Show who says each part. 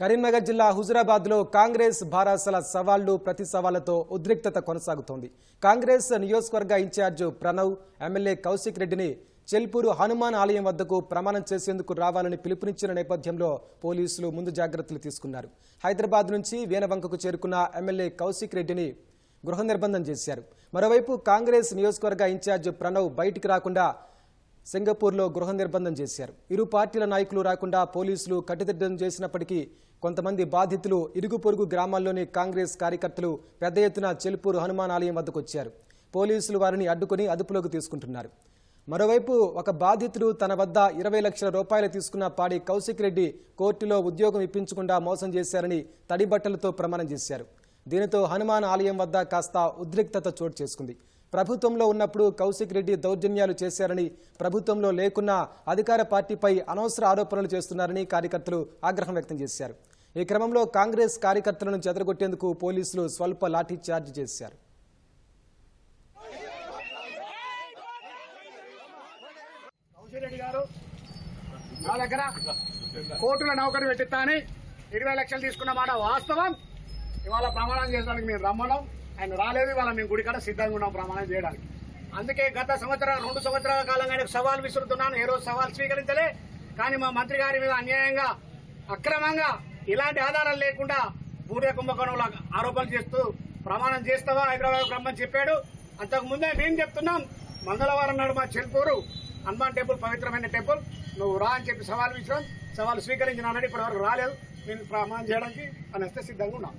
Speaker 1: కరీంనగర్ జిల్లా హుజురాబాద్లో కాంగ్రెస్ భారాసల సవాళ్ళు ప్రతి సవాళ్ళతో ఉద్రిక్తత కొనసాగుతోంది. కాంగ్రెస్ నియోజకవర్గ ఇన్ఛార్జ్ ప్రణవ్ ఎమ్మెల్యే కౌశిక్ రెడ్డిని చెల్పూరు హనుమాన్ ఆలయం వద్దకు ప్రమాణం చేసేందుకు రావాలని పిలుపునిచ్చిన నేపథ్యంలో పోలీసులు ముందు జాగ్రత్తలు తీసుకున్నారు. హైదరాబాద్ నుంచి వీణవంకకు చేరుకున్న ఎమ్మెల్యే కౌశిక్ రెడ్డిని గృహ నిర్బంధం చేశారు. మరోవైపు కాంగ్రెస్ నియోజకవర్గ ఇన్ఛార్జ్ ప్రణవ్ బయటికి రాకుండా సింగపూర్లో గృహ నిర్బంధం చేశారు. ఇరు పార్టీల నాయకులు రాకుండా పోలీసులు కట్టుదిట్టం చేసినప్పటికీ కొంతమంది బాధితులు ఇరుగు పొరుగు గ్రామాల్లోని కాంగ్రెస్ కార్యకర్తలు పెద్ద ఎత్తున చెలుపూరు హనుమాన్ ఆలయం వద్దకు వచ్చారు పోలీసులు వారిని అడ్డుకుని అదుపులోకి తీసుకుంటున్నారు. మరోవైపు ఒక బాధితుడు తన వద్ద ఇరవై లక్షల రూపాయలు తీసుకున్న పాడి కౌశిక్ రెడ్డి కోర్టులో ఉద్యోగం ఇప్పించకుండా మోసం చేశారని తడి బట్టలతో ప్రమాణం చేశారు. దీనితో హనుమాన్ ఆలయం వద్ద కాస్త ఉద్రిక్తత చోటు చేసుకుంది. ప్రభుత్వంలో ఉన్నప్పుడు కౌశిక్ రెడ్డి దౌర్జన్యాలు చేశారని ప్రభుత్వంలో లేకున్నా అధికార పార్టీపై అనవసర ఆరోపణలు చేస్తున్నారని కార్యకర్తలు ఆగ్రహం వ్యక్తం చేశారు. ఈ క్రమంలో కాంగ్రెస్ కార్యకర్తలను చెదరగొట్టేందుకు పోలీసులు స్వల్ప లాఠీ చార్జ్ చేశారు.
Speaker 2: గారు నా దగ్గర కోర్టుల నౌకరు పెట్టిస్తాని ఇరవై లక్షలు తీసుకున్న మాట వాస్తవం. ఇవాళ ప్రమాణం చేయడానికి మేము రమ్మడం ఆయన రాలేదు ఇవాళ మేము గుడికాడ సిద్ధంగా ఉన్నాం ప్రమాణం చేయడానికి. అందుకే గత సంవత్సరం రెండు సంవత్సరాల కాలంగా ఆయనకు సవాల్ విసురుతున్నాను ఏ రోజు సవాల్ స్వీకరించలే. కానీ మా మంత్రి గారి మీద అన్యాయంగా అక్రమంగా ఇలాంటి ఆధారాలు లేకుండా బూడిద కుంభకోణంలో ఆరోపణలు చేస్తూ ప్రమాణం చేస్తావా? హైదరాబాద్ రమ్మని చెప్పాడు. అంతకు ముందే మేము చెప్తున్నాం మంగళవారం నాడు మా చెల్పూరు హనుమాన్ టెంపుల్ పవిత్రమైన టెంపుల్ నువ్వు రా అని చెప్పి సవాల్ విసిరాం. సవాల్ స్వీకరించినానని ఇప్పటివరకు రాలేదు. నేను ప్రమాణం చేయడానికి అని వస్తే సిద్ధంగా ఉన్నాం.